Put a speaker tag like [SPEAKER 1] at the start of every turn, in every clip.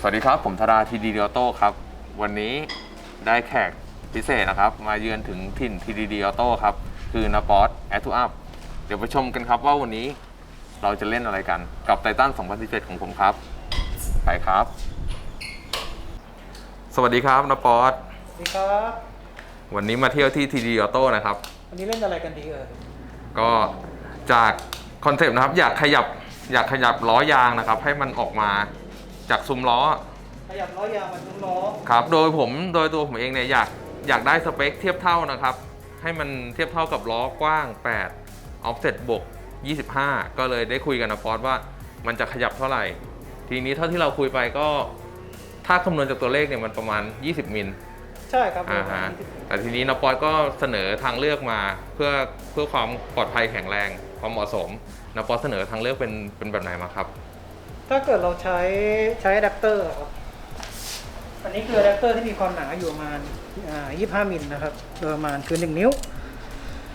[SPEAKER 1] สวัสดีครับ ผมธราทีดีเดียโต้ครับ วันนี้ได้แขกพิเศษนะครับ มาเยือนถึงถิ่นทีดีเดียโต้ครับ คือนาปอสแอทูอัพเดี๋ยวไปชมกันครับว่าวันนี้เราจะเล่นอะไรกันกับไททัน2017 ของผมครับ ไปครับ สวัสดีครับนาปอส
[SPEAKER 2] สวัสดีครับ
[SPEAKER 1] วันนี้มาเที่ยวที่ทีดีเดียโต้นะครับ
[SPEAKER 2] วันนี้เล่นอะไรกันดีเอ่ย
[SPEAKER 1] ก็จากคอนเซปต์นะครับ อยากขยับอยากขยับล้อยางนะครับ ให้มันออกมา จากซุ้มล้อ
[SPEAKER 2] ขยับล้อยางมันทุกล้อ
[SPEAKER 1] ครับ โดยผมโดยตัวผมเองเนี่ยอยากอยากได้สเปคเทียบเท่านะครับ ให้มันเทียบเท่ากับล้อกว้าง 8 offset บวก25 ก็เลยได้คุยกันนะฟอสว่ามันจะขยับเท่าไหร่ ทีนี้เท่าที่เราคุยไปก็ ถ้าคำนวณจากตัวเลขเนี่ยมันประมาณ 20 มิล
[SPEAKER 2] ใช่ครับ
[SPEAKER 1] อ่าฮะแต่ทีนี้นปอยก็เสนอทางเลือกมาเพื่อเพื่อความปลอดภัยแข็งแรงความเหมาะสมนปอยเสนอทางเลือกเป็นเป็นแบบไหนมาครับ
[SPEAKER 2] ถ้าเกิดเราใช้ใช้อะแดปเตอร์ครับ อันนี้คืออะแดปเตอร์ที่มีความหนาอยู่ประมาณอ่า25 มิลนะครับโดยประมาณคือ 1 นิ้ว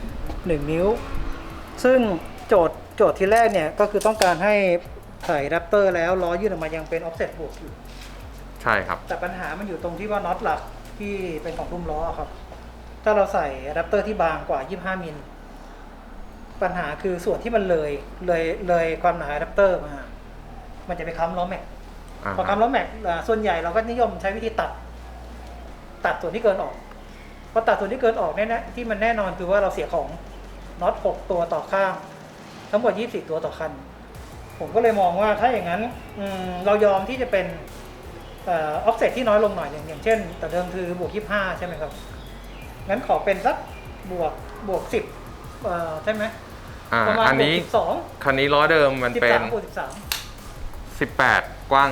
[SPEAKER 2] 1 นิ้ว ซึ่งโจทย์โจทย์ที่แรกเนี่ย ก็คือต้องการให้ใส่อะแดปเตอร์แล้วล้อยื่นออกมายังเป็น offset บวกอยู่
[SPEAKER 1] ใช่ครับ
[SPEAKER 2] แต่ปัญหามันอยู่ตรงที่ว่าน็อตหลักที่เป็นของรุ่มล้อครับ ถ้าเราใส่อะแดปเตอร์ที่บางกว่า 25 มิล ปัญหาคือส่วนที่มันเลยเลยเลยความหนาอะแดปเตอร์มา มันจะไปค้ำล้อแม็ก
[SPEAKER 1] อ่า
[SPEAKER 2] พอค้ำล้อแม็กอ่าส่วนใหญ่เราก็นิยมใช้วิธีตัด ตัดส่วนที่เกินออกพอตัดส่วนที่เกินออกเนี่ยนะที่มันแน่นอนคือว่าเราเสียของน็อต6ตัวต่อข้าง ทั้งหมด24 ตัวต่อคัน ผมก็เลยมองว่าถ้าอย่างนั้นอืมเรายอมที่จะเป็นออฟเซตที่น้อยลงหน่อยหนึ่งอย่างเช่น แต่เดิมคือบวก 25 ใช่ไหมครับ งั้นขอเป็นสักบวกบวก 10เอ่อใช่ไหม
[SPEAKER 1] อ่า
[SPEAKER 2] ประมาณ
[SPEAKER 1] อัน
[SPEAKER 2] บว
[SPEAKER 1] นี้
[SPEAKER 2] ก12
[SPEAKER 1] คันนี้ล้อเดิมมันเป็น
[SPEAKER 2] 13บวก13
[SPEAKER 1] 18 กว้าง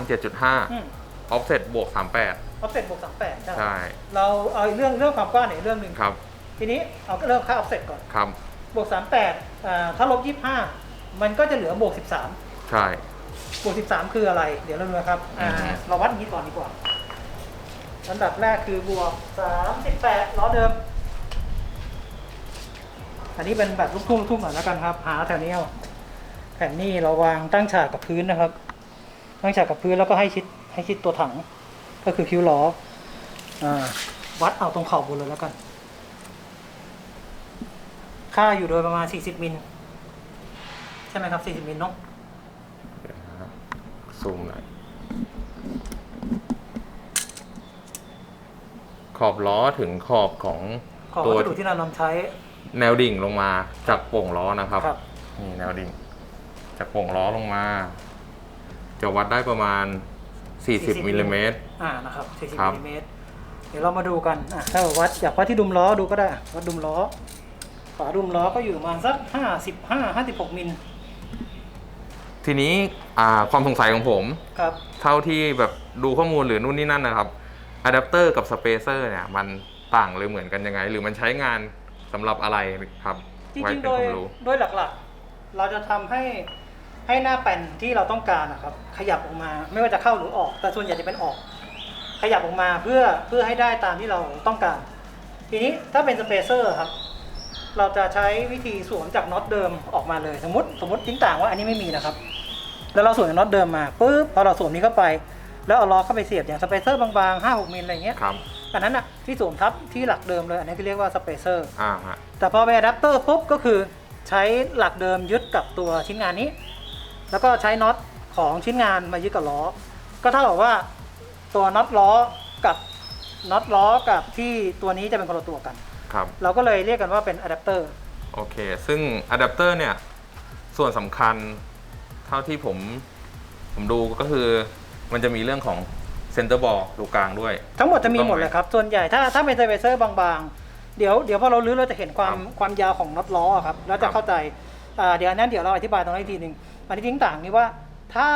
[SPEAKER 2] อืม
[SPEAKER 1] 7.5 offset บวก 38
[SPEAKER 2] ออฟเซตบวก38ใช่
[SPEAKER 1] ใช่
[SPEAKER 2] เราเอาเรื่องเรื่องความกว้างเนี่ยเรื่องหนึ่ง
[SPEAKER 1] ครับ
[SPEAKER 2] ทีนี้เอาเริ่มค่าออฟเซตก่อน
[SPEAKER 1] ครับ
[SPEAKER 2] บวก38อ่าถ้าลบ25มันก็จะเหลือบวก13
[SPEAKER 1] ใช่
[SPEAKER 2] บวก13คืออะไร เดี๋ยวเราดูนะครับอ่า
[SPEAKER 1] อือฮึ
[SPEAKER 2] เราวัดอย่างนี้ก่อนดีกว่าอันดับแรกคือบวก38ล้อเดิม อันนี้เป็นแบบลูกทุ่งลูกทุ่งหน่อยแล้วกันครับ หาแถวนี้เอาแผ่นนี้เราวางตั้งฉากกับพื้นนะครับ ตั้งฉากกับพื้นแล้วก็ให้ชิดให้ชิดตัวถัง ก็คือคิ้วล้ออ่าวัดเอาตรงเข่าบนเลยแล้วกัน ค่าอยู่โดยประมาณ 40มิลใช่ไหมครับ 40มิลเนาะ
[SPEAKER 1] เดี๋ยวนะซูมหน่อยขอบล้อถึงขอบของ
[SPEAKER 2] ขอ
[SPEAKER 1] ตัว
[SPEAKER 2] วัสดุที่เรานำใช้
[SPEAKER 1] แนวดิ่งลงมาจากโป่งล้อนะครับ
[SPEAKER 2] ครับ
[SPEAKER 1] นี่แนวดิ่ง จากโป่งล้อลงมา จะวัดได้ประมาณ 40มิลลิเมตร
[SPEAKER 2] อ่านะครับ40
[SPEAKER 1] ครับ
[SPEAKER 2] มิลลิเมตรเดี๋ยวเรามาดูกันอะถ้าวัดอยากวัดที่ดุมล้อดูก็ได้อะวัดดุมล้อฝาดุมล้อก็อยู่ประมาณสัก55 56มิล
[SPEAKER 1] ทีนี้อ่าความสงสัยของผม
[SPEAKER 2] ครับ
[SPEAKER 1] เท่าที่แบบดูข้อมูลหรือนู่นนี่นั่นนะครับอะแดปเตอร์กับสเปเซอร์เนี่ย มันต่างหรือเหมือนกันยังไง หรือมันใช้งานสำหรับอะไรครับ
[SPEAKER 2] จ
[SPEAKER 1] ไว้
[SPEAKER 2] ริงๆ
[SPEAKER 1] เป็
[SPEAKER 2] โด
[SPEAKER 1] น
[SPEAKER 2] ย
[SPEAKER 1] ความรู้
[SPEAKER 2] โดยหลักๆ เราจะทำให้ ให้หน้าแป้นที่เราต้องการนะครับ ขยับออกมาไม่ว่าจะเข้าหรือออก แต่ส่วนใหญ่จะเป็นออก ขยับออกมาเพื่อเพื่อให้ได้ตามที่เราต้องการ ทีนี้ถ้าเป็นสเปเซอร์ครับ เราจะใช้วิธีสวมจากน็อตเดิมออกมาเลยสมมติสมมติทิ้งต่างว่าอันนี้ไม่มีนะครับ แล้วเราสวมจากน็อตเดิมมาปุ๊บพอเราสวมนี้เข้าไป แล้วเอาล้อเข้าไปเสียบอย่างสเปเซอร์บางๆ5 6มิลอะไรเงี้ย
[SPEAKER 1] ครับ
[SPEAKER 2] อันนั้นอะที่สวมทับที่หลักเดิมเลย อันนี้คือเรียกว่าสเปเซอร์
[SPEAKER 1] อ่าฮะ
[SPEAKER 2] แต่พอเป็นอะแดปเตอร์ปุ๊บก็คือใช้หลักเดิมยึดกับตัวชิ้นงานนี้ แล้วก็ใช้น็อตของชิ้นงานมายึดกับล้อ ก็เท่ากับว่าตัวน็อตล้อกับน็อตล้อกับที่ตัวนี้จะเป็นคนละตัวกัน
[SPEAKER 1] ครับ
[SPEAKER 2] เราก็เลยเรียกกันว่าเป็นอะแดปเตอร์
[SPEAKER 1] โอเค ซึ่งอะแดปเตอร์เนี่ย ส่วนสำคัญเท่าที่ผมผมดูก็คือมันจะมีเรื่องของเซนเตอร์บอลตรงกลางด้วย
[SPEAKER 2] ทั้งหมดจะมี
[SPEAKER 1] ถูกต้อง
[SPEAKER 2] หมดเลยครับ ส่วนใหญ่ถ้าถ้าเป็นสเปเซอร์บางๆ เดี๋ยวเดี๋ยวพอเราลื้อเราจะเห็นความ
[SPEAKER 1] ครับ
[SPEAKER 2] ความยาวของน็อตล้ออะครับ แล้ว
[SPEAKER 1] ครั
[SPEAKER 2] จะ
[SPEAKER 1] บ
[SPEAKER 2] เข้าใจอ่าเดี๋ยวอันนั้นเดี๋ยวเราอธิบายตรงนี้นอีกทีหนึ่ง อันนี้ทิ้งต่างนี้ว่าถ้า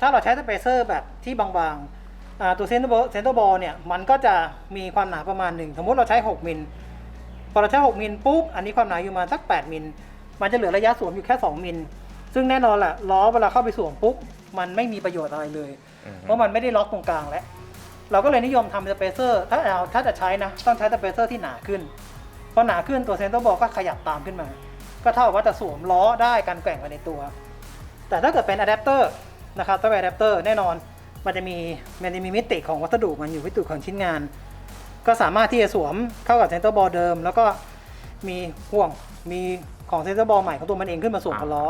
[SPEAKER 2] ถ้าเราใช้สเปเซอร์แบบที่บางๆอ่าตัวเซนเตอร์บอลเซนเตอร์บอลเนี่ยมันก็จะมีความหนาประมาณหนึ่งสมมติเราใช้ 6มิลพอเราใช้ 6มิลปุ๊บอันนี้ความหนาอยู่ประมาณสัก 8มิลมันจะเหลือระยะสวมอยู่แค่ 2มิลซึ่งแน่นอนแหละล้อเวลาเข้าไปสวมปุ๊บมันไม่มีประโยชน์อะไรเลย
[SPEAKER 1] อือฮึ
[SPEAKER 2] เพราะมันไม่ได้ล็อกตรงกลางแล้วเราก็เลยนิยมทำสเปเซอร์ถ้าเอาถ้าจะใช้นะต้องใช้สเปเซอร์ที่หนาขึ้นพอหนาขึ้นตัวเซนเตอร์บอลก็ขยับตามขึ้นมา ก็เท่ากับว่าจะสวมล้อได้การแกว่งไปในตัว แต่ถ้าเกิดเป็นอะแดปเตอร์นะครับถ้าเป็นอะแดปเตอร์แน่นอนมันจะมีมันจะมีมิติของวัสดุมันอยู่มิติของชิ้นงาน ก็สามารถที่จะสวมเข้ากับเซนเตอร์บอลเดิม แล้วก็มีห่วงมีของเซนเตอร์บอลใหม่ของตัวมันเองขึ้นมาสวมกับล้อ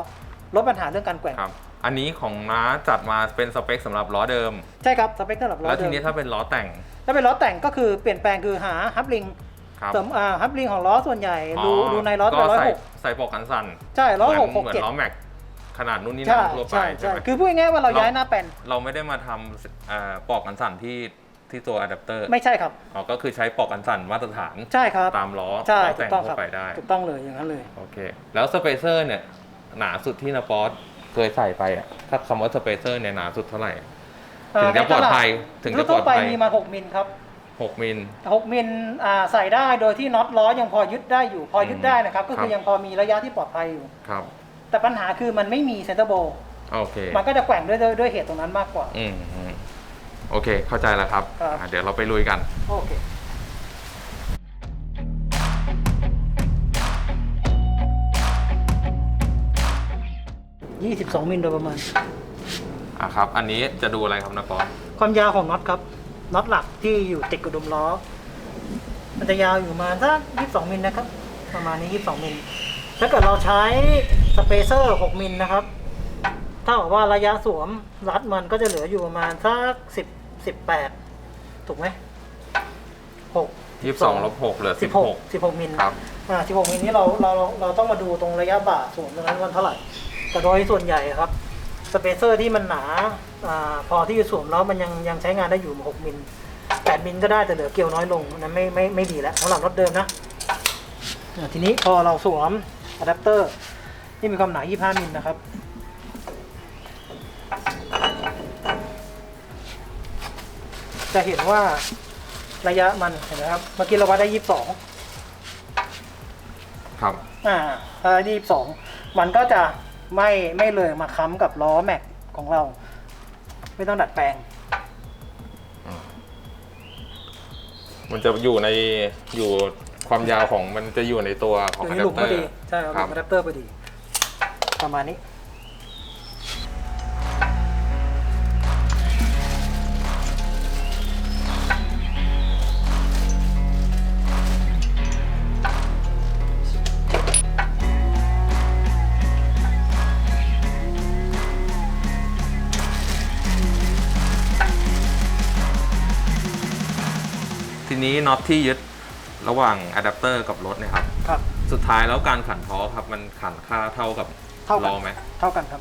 [SPEAKER 2] ลดปัญหาเรื่องการแกว่ง
[SPEAKER 1] ครับอันนี้ของน้าจัดมาเป็นสเปคสำหรับล้อเดิม
[SPEAKER 2] ใช่ครับสเปคสำหรับล้อ
[SPEAKER 1] แล้ว
[SPEAKER 2] เดิ
[SPEAKER 1] ที
[SPEAKER 2] ม
[SPEAKER 1] นี้ถ้าเป็นล้อแต่ง
[SPEAKER 2] ถ้าเป็นล้อแต่งก็คือเปลี่ยนแปลงคือหาฮับลิง
[SPEAKER 1] ครับ
[SPEAKER 2] เสริมอ่าฮับลิงของล้อส่วนใหญ่ดูดูในล้อ
[SPEAKER 1] ก็
[SPEAKER 2] เป็นร้อย
[SPEAKER 1] ใส่
[SPEAKER 2] หก
[SPEAKER 1] ใส่ปลอกกันสั่น
[SPEAKER 2] ใช่ร้อยหก
[SPEAKER 1] เห
[SPEAKER 2] ห
[SPEAKER 1] มื
[SPEAKER 2] ก
[SPEAKER 1] เหมือ
[SPEAKER 2] เจ็ด
[SPEAKER 1] นล้อแม็ก ขนาดนู่นนี่
[SPEAKER 2] ใช่
[SPEAKER 1] นั่นทั่วไป
[SPEAKER 2] ใช่
[SPEAKER 1] ใช่
[SPEAKER 2] ใช่
[SPEAKER 1] ไหม
[SPEAKER 2] คือพูดง่ายๆว่าเรา
[SPEAKER 1] เรา
[SPEAKER 2] ย้ายหน้าแปลน
[SPEAKER 1] เราไม่ได้มาทำเอ่อปลอกกันสั่นที่ที่ตัวอะแดปเตอร์
[SPEAKER 2] ไม่ใช่ครับ
[SPEAKER 1] อ๋อก็คือใช้ปลอกกันสั่นมาตรฐาน
[SPEAKER 2] ใช่ครับ
[SPEAKER 1] ตามล้อ
[SPEAKER 2] ใช่
[SPEAKER 1] ล้อ
[SPEAKER 2] ถู
[SPEAKER 1] แต่
[SPEAKER 2] ก
[SPEAKER 1] ง
[SPEAKER 2] ต้องค
[SPEAKER 1] ทั่
[SPEAKER 2] รั
[SPEAKER 1] ว
[SPEAKER 2] บ
[SPEAKER 1] ไปได้
[SPEAKER 2] ถูกต้องเลยอย่างนั้นเลย
[SPEAKER 1] โอเคแล้วสเปเซอร์เนี่ยหนาสุดที่นาปอสเคยใส่ไปอะถ้าคำว่าสเปเซอร์เนี่ยหนาสุดเท่าไหร่ถึงจะปลอดภัยถึงจะปลอด
[SPEAKER 2] ทั่วไป
[SPEAKER 1] ภัย
[SPEAKER 2] มีมา 6 มิลครับ
[SPEAKER 1] 6 มิล
[SPEAKER 2] 6 มิลอ่าใส่ได้โดยที่น็อตล้อยังพอยึดได้อยู่ พอยึดได้นะครับ ก็คือ
[SPEAKER 1] ครับ
[SPEAKER 2] ยังพอมีระยะที่ปลอดภัยอยู่
[SPEAKER 1] ครับ
[SPEAKER 2] แต่ปัญหาคือมันไม่มีเซนเตอร์โบ
[SPEAKER 1] โอเค
[SPEAKER 2] มันก็จะแกว่งด้วยด้วยด้วยเหตุตรงนั้นมากกว่า
[SPEAKER 1] อืมอืมโอเค เข้าใจแล้วครับ
[SPEAKER 2] ครับ
[SPEAKER 1] อะเดี๋ยวเราไปลุยกัน
[SPEAKER 2] โอเค 22 มิลโดยประมาณ
[SPEAKER 1] อะครับ อันนี้จะดูอะไรครับนาปอส
[SPEAKER 2] ความยาวของน็อตครับ น็อตหลักที่อยู่ติดกับดุมล้อ มันจะยาวอยู่ประมาณสัก22 มิลนะครับ ประมาณนี้ 22 มิล ถ้าเกิดเราใช้ สเปเซอร์6มิลนะครับ ถ้าบอกว่าระยะสวมรัดมันก็จะเหลืออยู่ประมาณสัก10 18 ถูกไหม6
[SPEAKER 1] 22ลบ6เหลือ
[SPEAKER 2] 16 16มิล
[SPEAKER 1] ครับ
[SPEAKER 2] อ่า16มิลนี้เราเราเราต้องมาดูตรงระยะบ่าสวมตรงนั้นวันเท่าไหร่ แต่โดยส่วนใหญ่ครับสเปเซอร์ที่มันหนาอาพอที่จะสวมแล้วมันยังยังใช้งานได้อยู่6มิล8มิลก็ได้แต่เหลือเกลียวน้อยลงอันนั้นไม่ไม่ไม่ดีแล้วสำหรับรถเดิมนะอ่าทีนี้พอเราสวมอะแดปเตอร์ ที่มีความหนา 25 มิลนะครับ จะเห็นว่าระยะมันเห็นไหมครับ เมื่อกี้เราวัดได้ 22
[SPEAKER 1] ครับ
[SPEAKER 2] อ่าถ้ายี่สองมันก็จะไม่ไม่เลยมาค้ำกับล้อแม็กของเรา ไม่ต้องดัดแปลง
[SPEAKER 1] มันจะอยู่ในอยู่ความยาวของมันจะอยู่ในตัวของ
[SPEAKER 2] อยู่
[SPEAKER 1] อะ
[SPEAKER 2] ใน
[SPEAKER 1] แด
[SPEAKER 2] หลุ
[SPEAKER 1] ป
[SPEAKER 2] ม
[SPEAKER 1] เต
[SPEAKER 2] พ
[SPEAKER 1] อ
[SPEAKER 2] อ
[SPEAKER 1] ร์
[SPEAKER 2] ดีใช่ครับห
[SPEAKER 1] ครั
[SPEAKER 2] ลุ
[SPEAKER 1] บ
[SPEAKER 2] มอะแดปเตอร์พอดี ประมาณนี้
[SPEAKER 1] ทีนี้น็อตที่ยึดระหว่างอะแดปเตอร์กับรถเนี่ยครับ
[SPEAKER 2] ครับ
[SPEAKER 1] สุดท้ายแล้วการขันท้อครับ มันขันค่าเท่ากับ
[SPEAKER 2] เท่ากัน
[SPEAKER 1] ล้อไหม
[SPEAKER 2] เท่ากันครับ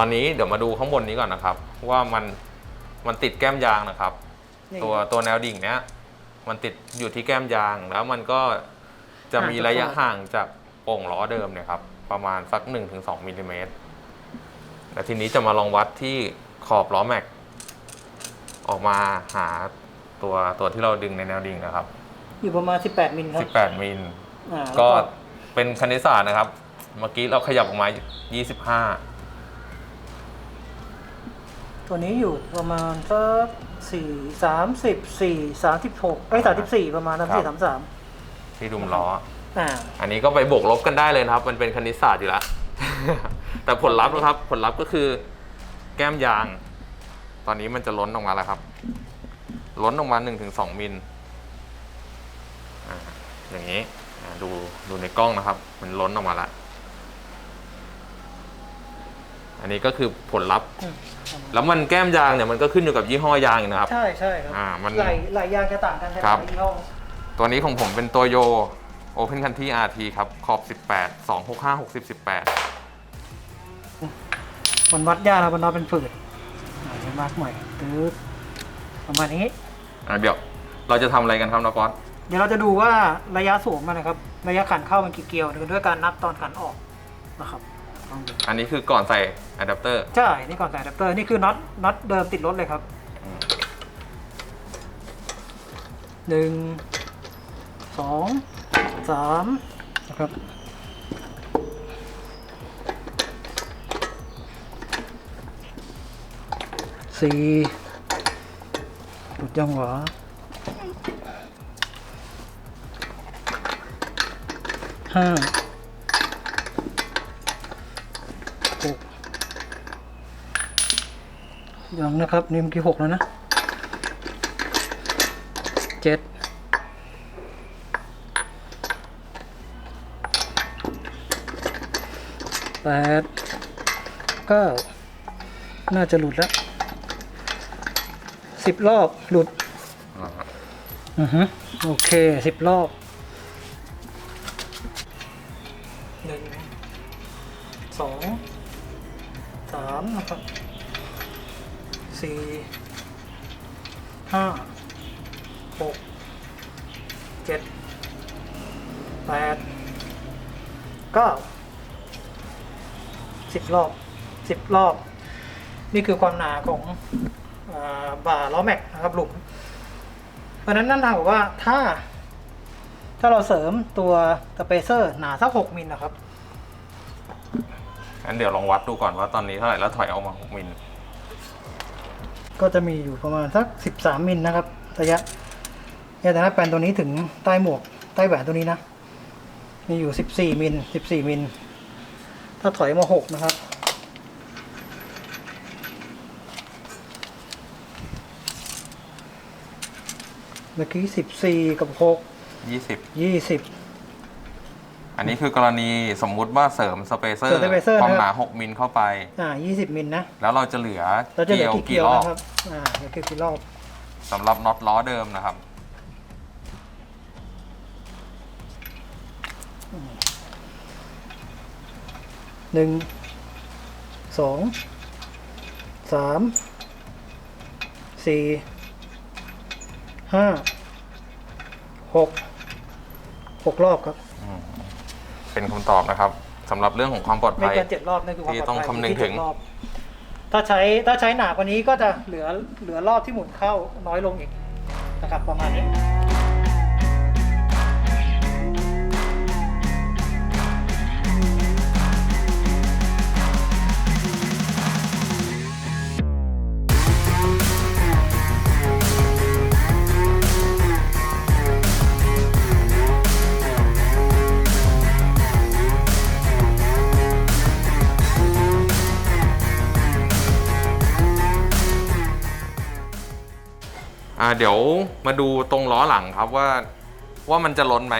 [SPEAKER 1] ตอนนี้เดี๋ยวมาดูข้างบนนี้ก่อนนะครับ ว่ามันมันติดแก้มยางนะครับ
[SPEAKER 2] นี่
[SPEAKER 1] ตัวตัวแนวดิ่งเนี้ยมันติดอยู่ที่แก้มยางแล้วมันก็จะมีระยะห่างจากโป่งล้อเดิมเนี่ยครับ ประมาณสัก 1-2มิลลิเมตรแล้วทีนี้จะมาลองวัดที่ขอบล้อแม็ก ออกมาหาตัวตัวที่เราดึงในแนวดิ่งนะครับ
[SPEAKER 2] อยู่ประมาณ 18 มิลครับ
[SPEAKER 1] 18 มิล
[SPEAKER 2] อ่าแล้ว
[SPEAKER 1] ก็เป็นคณิตศาสตร์นะครับ เมื่อกี้เราขยับออกมา 25
[SPEAKER 2] ตัวนี้อยู่ประมาณสักสี่สามสิบสี่สามสิบหกไอ้สามสิบสี่ประมาณสามสี่สามสาม
[SPEAKER 1] ที่ดุมล้อ
[SPEAKER 2] อ่า
[SPEAKER 1] อันนี้ก็ไปบวกลบกันได้เลยนะครับ มันเป็นคณิตศาสตร์อยู่แล้ว แต่ผลลัพธ์นะครับ ผลลัพธ์ก็คือแก้มยาง ตอนนี้มันจะล้นออกมาแล้วครับ ล้นออกมา1-2มิลอ่าอย่างนี้อ่าดูดูในกล้องนะครับ มันล้นออกมาแล้ว อันนี้ก็คือผลลัพธ์
[SPEAKER 2] อืม
[SPEAKER 1] แล้วมันแก้มยางเนี่ยมันก็ขึ้นอยู่กับยี่ห้อยางอีกนะครับ
[SPEAKER 2] ใช่ใช่ครับ
[SPEAKER 1] อ่ามัน
[SPEAKER 2] หลายหลายอย่างจะต่างกันแต่
[SPEAKER 1] ครับ
[SPEAKER 2] ละยี่ห้อ
[SPEAKER 1] ตัวนี้ของผมเป็นตัวโย Open Country RT ครับ ขอบ 18 265 60 18
[SPEAKER 2] มันวัดยากแล้วมันนอนเป็นฝืดอ่าเดี๋ยวมากหน่อยตึ๊บประมาณนี้
[SPEAKER 1] อะเดี๋ยวเราจะทำอะไรกันครับนกอส
[SPEAKER 2] เดี๋ยวเราจะดูว่าระยะสวมมันนะครับ ระยะขันเข้ามันกี่เกลียวด้วยการนับตอนขันออกนะครับ ลองดู
[SPEAKER 1] อันนี้คือก่อนใส่อะแดปเตอร์
[SPEAKER 2] ใช่นี่ก่อนใส่อะแดปเตอร์นี่คือน็อตน็อตเดิมติดรถเลยครับ
[SPEAKER 1] อืม
[SPEAKER 2] หนึ่งสองสามนะครับสี่หลุดยังหวะห้าหก ยังนะครับ นี่เมื่อกี้หกแล้วนะเจ็ดแปดเก้าน่าจะหลุดแล้วสิบรอบหลุด
[SPEAKER 1] อื
[SPEAKER 2] อฮึโอเคสิบรอบหนึ่งสองสามนะครับ สี่ห้าหกเจ็ดแปดเก้าสิบรอบสิบรอบ นี่คือความหนาของอาบ่าล้อแม็กนะครับหลุม เพราะนั้นนั่นทางบอกว่าถ้า ถ้าเราเสริมตัวสเปเซอร์หนาสักหกมิลนะครับ
[SPEAKER 1] งั้นเดี๋ยวลองวัดดูก่อนว่าตอนนี้เท่าไหร่แล้วถอยออกมา6มิล
[SPEAKER 2] ก็จะมีอยู่ประมาณสักสิบสามมิลนะครับระยะเนี่ยแต่ถ้าแปลนตัวนี้ถึงใต้หมวกใต้แหวนตัวนี้นะ มีอยู่สิบสี่มิลสิบสี่มิลถ้าถอยมาหกนะครับเมื่อกี้สิบสี่กับหก
[SPEAKER 1] 20
[SPEAKER 2] ยี่สิบ
[SPEAKER 1] อันนี้คือกรณีสมมุติว่าเสริมสเปเซอ
[SPEAKER 2] เสริ
[SPEAKER 1] ร์
[SPEAKER 2] มสเปเซอร์
[SPEAKER 1] ความ
[SPEAKER 2] นะครับ
[SPEAKER 1] หนา6มิลเข้าไป
[SPEAKER 2] อ่ายี่สิบมิลนะ
[SPEAKER 1] แล้วเราจะเหลือ
[SPEAKER 2] เราจะเหลื
[SPEAKER 1] เกี่
[SPEAKER 2] อ
[SPEAKER 1] ยว
[SPEAKER 2] กี่เกลี
[SPEAKER 1] กี่
[SPEAKER 2] ยว
[SPEAKER 1] รอบ
[SPEAKER 2] นะครับอ่าเหลือกี่รอบ
[SPEAKER 1] สำหรับน็อตล้อเดิมนะครับ
[SPEAKER 2] หนึ่งสองสามสี่ห้าหกหกรอบครับ
[SPEAKER 1] เป็นคำตอบนะครับสำหรับเรื่องของความปลอด
[SPEAKER 2] ไม่
[SPEAKER 1] ภัย
[SPEAKER 2] เกินเจ็ดรอบนั่นคือความ
[SPEAKER 1] ที่
[SPEAKER 2] ปลอดภัย
[SPEAKER 1] ต้องคำนึงถึง
[SPEAKER 2] ที่เจ็ดรอบถ้าใช้ถ้าใช้หนากว่านี้ก็จะเหลือเหลือรอบที่หมุนเข้าน้อยลงอีกนะครับประมาณนี้
[SPEAKER 1] เดี๋ยวมาดูตรงล้อหลังครับว่าว่ามันจะล้นไหม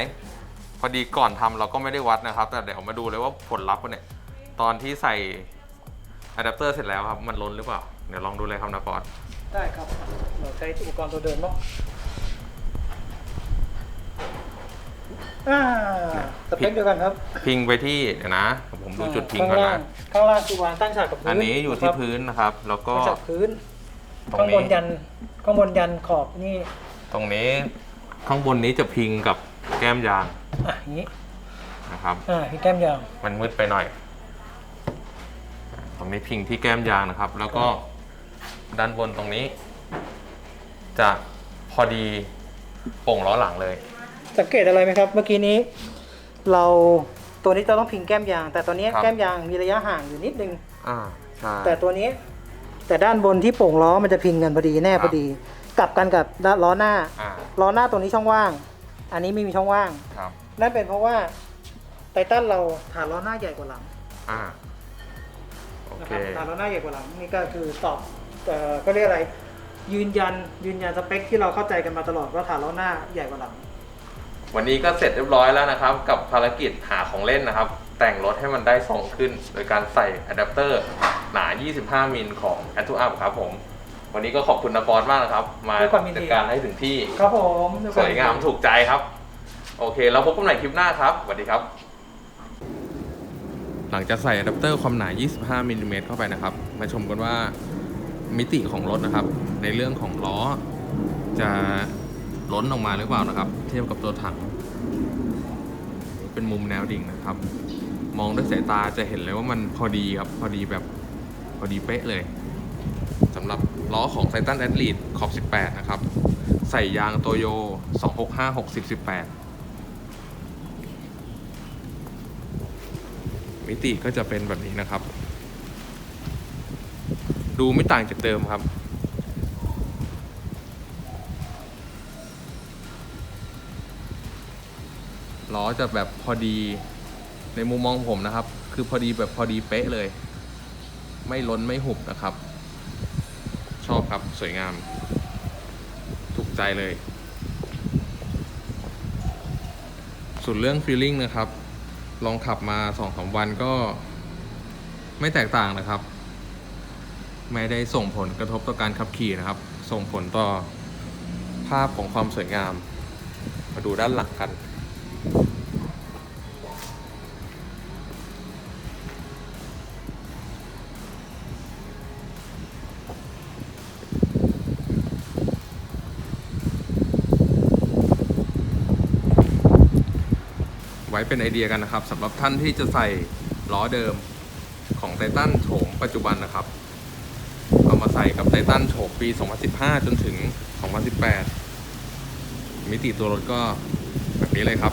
[SPEAKER 1] พอดีก่อนทำเราก็ไม่ได้วัดนะครับ แต่เดี๋ยวมาดูเลยว่าผลลัพธ์เนี่ยตอนที่ใส่อะแดปเตอร์เสร็จแล้วครับ มันล้นหรือเปล่า เดี๋ยวลองดูเลยครับนะปอด
[SPEAKER 2] ได้ครับเราใช้อุปกรณ์ตัวเดิมเนาะอ่าสเปคเดียวกันครับ
[SPEAKER 1] พิงไปที่เดี๋ยวนะ ผมดูจุดพิง
[SPEAKER 2] ข้าง
[SPEAKER 1] ก่อน
[SPEAKER 2] ล่าง
[SPEAKER 1] นะ
[SPEAKER 2] ข้างล่างคือวางตั้งฉากกับพื้น
[SPEAKER 1] อันนี้อยู่ที่พื้นนะครับ แล้วก็
[SPEAKER 2] ตั้งฉากพื้น
[SPEAKER 1] ตรง
[SPEAKER 2] ข้างบ
[SPEAKER 1] นี้
[SPEAKER 2] นยัน ข้างบนยันขอบนี่
[SPEAKER 1] ตรงนี้ข้างบนนี้จะพิงกับแก้มยาง
[SPEAKER 2] อะอย่างนี้
[SPEAKER 1] นะครับ
[SPEAKER 2] อ่าพี่แก้มยาง
[SPEAKER 1] มันมืดไปหน่อย ตรงนี้พิงที่แก้มยางนะครับ แล้วก็ด้านบนตรงนี้ จะพอดีโป่งล้อหลังเลย
[SPEAKER 2] สังเกตอะไรไหมครับ เมื่อกี้นี้ เราตัวนี้จะต้องพิงแก้มยาง แต่ตัวนี้
[SPEAKER 1] ครับ
[SPEAKER 2] แก้มยางมีระยะห่างอยู่นิดนึง
[SPEAKER 1] อ่าใช่
[SPEAKER 2] แต่ตัวนี้ แต่ด้านบนที่โป่งล้อมันจะพิงกันพอดีแน่
[SPEAKER 1] ครับ
[SPEAKER 2] พอดี กลับกันกับด้านล้อหน้า
[SPEAKER 1] อ่า
[SPEAKER 2] ล้อหน้าตรงนี้ช่องว่าง อันนี้ไม่มีช่องว่าง
[SPEAKER 1] ครับ
[SPEAKER 2] นั่นเป็นเพราะว่าไททันเราฐานล้อหน้าใหญ่กว่าหลัง
[SPEAKER 1] อ่าโอ
[SPEAKER 2] นะ
[SPEAKER 1] เค
[SPEAKER 2] ครับฐานล้อหน้าใหญ่กว่าหลังนี่ก็คือตอบเอ่อก็เรียกอะไร ยืนยันยืนยันสเปคที่เราเข้าใจกันมาตลอดว่าฐานล้อหน้าใหญ่กว่าหลัง
[SPEAKER 1] วันนี้ก็เสร็จเรียบร้อยแล้วนะครับ กับภารกิจหาของเล่นนะครับ แต่งรถให้มันได้ทรงขึ้น โดยการใส่อะแดปเตอร์หนา 25 มิลของ a d 2 Up ครับผม วันนี้ก็ขอบคุณนปอนมากนะครับ มา
[SPEAKER 2] ด้วยความยินดี
[SPEAKER 1] จัดการให้ถึงที่
[SPEAKER 2] ครับผม
[SPEAKER 1] สวยงามถูกใจครับ โอเค แล้วพบกันใหม่คลิปหน้าครับสวัสดีครับ หลังจากใส่อะแดปเตอร์ความหนา 25มิลลิเมตรเข้าไปนะครับ มาชมกันว่ามิติของรถนะครับ ในเรื่องของล้อ จะล้นออกมาหรือเปล่านะครับ เทียบกับตัวถัง เป็นมุมแนวดิ่งนะครับ มองด้วยสายตาจะเห็นเลยว่ามันพอดีครับพอดีแบบพอดีเป๊ะเลยสำหรับล้อของ Titan Athlete ขอบ 18 นะครับ ใส่ยางโตโย 265 60 18 มิติก็จะเป็นแบบนี้นะครับ ดูไม่ต่างจากเดิมครับล้อจะแบบพอดี ในมุมมองผมนะครับ คือพอดีแบบพอดีเป๊ะเลย ไม่ล้นไม่หุบนะครับ ชอบครับสวยงาม ถูกใจเลย ส่วนเรื่องฟีลลิ่งนะครับ ลองขับมาสองสามวันก็ไม่แตกต่างนะครับ ไม่ได้ส่งผลกระทบต่อการขับขี่นะครับ ส่งผลต่อภาพของความสวยงาม มาดูด้านหลังกัน ว้เป็นไอเดียกันนะครับสำหรับท่านที่จะใส่ล้อเดิมของไททันโฉมปัจจุบันนะครับ เอามาใส่กับไททันโฉมปี 2015 จนถึง 2018 มิติตัวรถก็แบบนี้เลยครับ